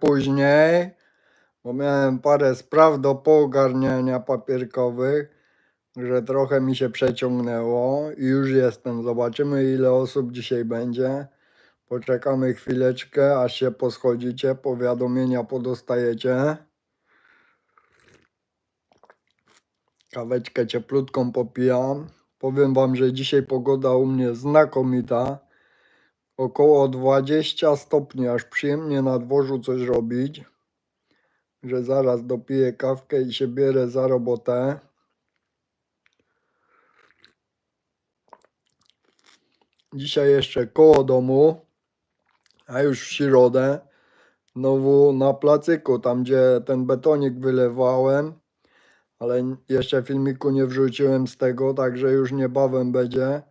później, bo miałem parę spraw do poogarniania papierkowych, że trochę mi się przeciągnęło i już jestem. Zobaczymy ile osób dzisiaj będzie. Poczekamy chwileczkę, aż się poschodzicie, powiadomienia podostajecie. Kaweczkę cieplutką popijam. Powiem wam, że dzisiaj pogoda u mnie znakomita. Około 20 stopni, aż przyjemnie na dworzu coś robić. Że zaraz dopiję kawkę i się bierę za robotę. Dzisiaj jeszcze koło domu, a już w środę znowu na placyku, tam gdzie ten betonik wylewałem, ale jeszcze filmiku nie wrzuciłem z tego, także już niebawem będzie.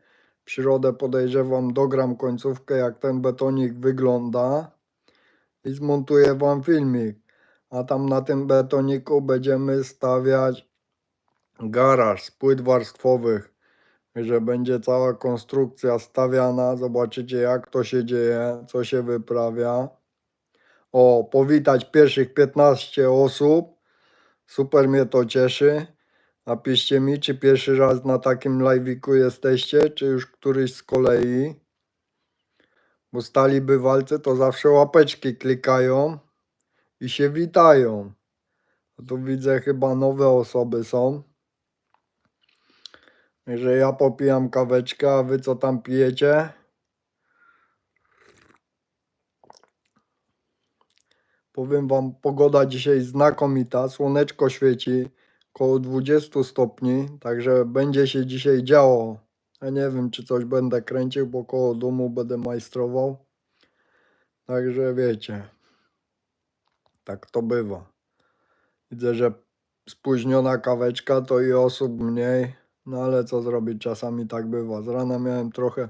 Środę podejrzewam, dogram końcówkę, jak ten betonik wygląda i zmontuję wam filmik. A tam na tym betoniku będziemy stawiać garaż z płyt warstwowych, że będzie cała konstrukcja stawiana. Zobaczycie, jak to się dzieje, co się wyprawia. O, powitać pierwszych 15 osób. Super mnie to cieszy. Napiszcie mi, czy pierwszy raz na takim live'iku jesteście, czy już któryś z kolei. Bo stali bywalcy to zawsze łapeczki klikają i się witają. A tu widzę chyba nowe osoby są. Że ja popijam kaweczkę, a wy co tam pijecie? Powiem wam, pogoda dzisiaj znakomita, słoneczko świeci, około 20 stopni, także będzie się dzisiaj działo. Ja nie wiem, czy coś będę kręcił, bo koło domu będę majstrował. Także wiecie, tak to bywa. Widzę, że spóźniona kaweczka to i osób mniej, no ale co zrobić, czasami tak bywa. Z rana miałem trochę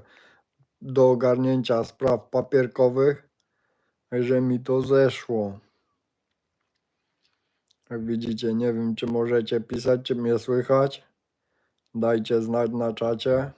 do ogarnięcia spraw papierkowych, że mi to zeszło. Jak widzicie, nie wiem, czy możecie pisać, czy mnie słychać. Dajcie znać na czacie.